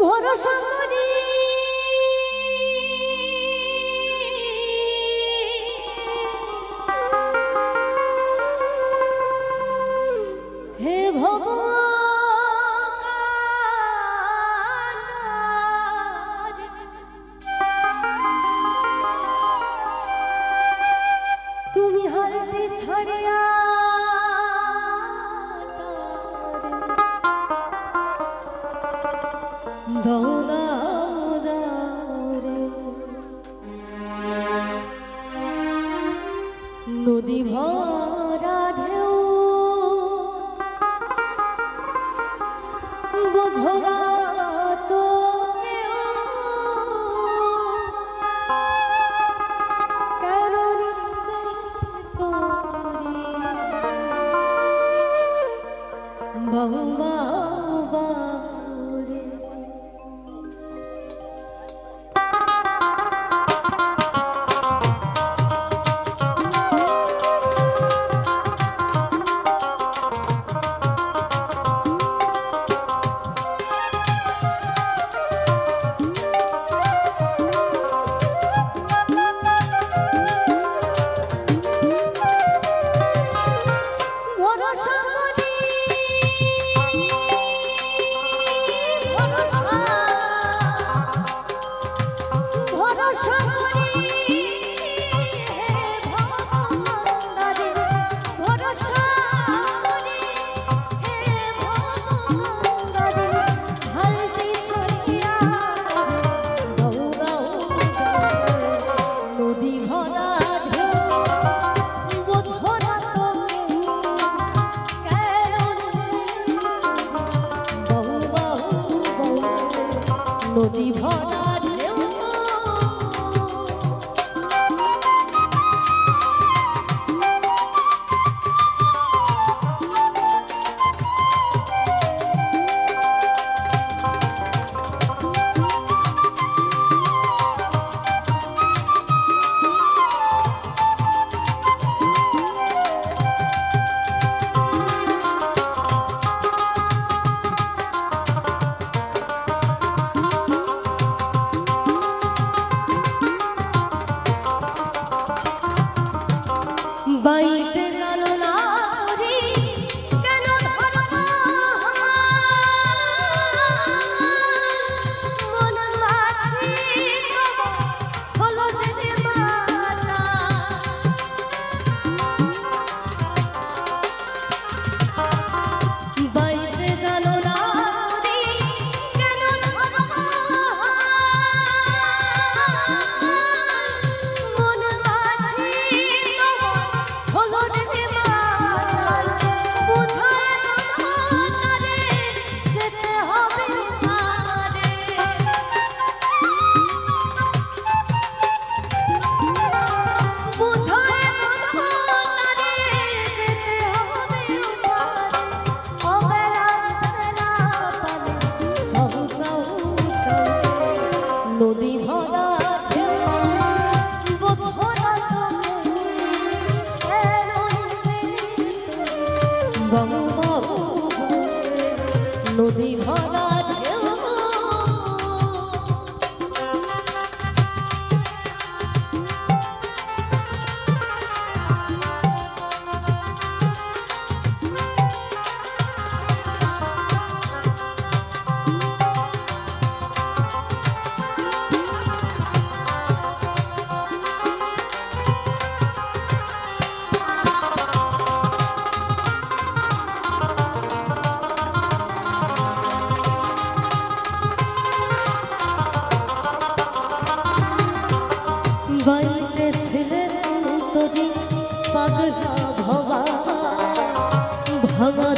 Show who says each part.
Speaker 1: ভরসা হে তুমি হাতে ছড়িয়া প্রতিভা সবাই নদী ভরা ভবা ভবা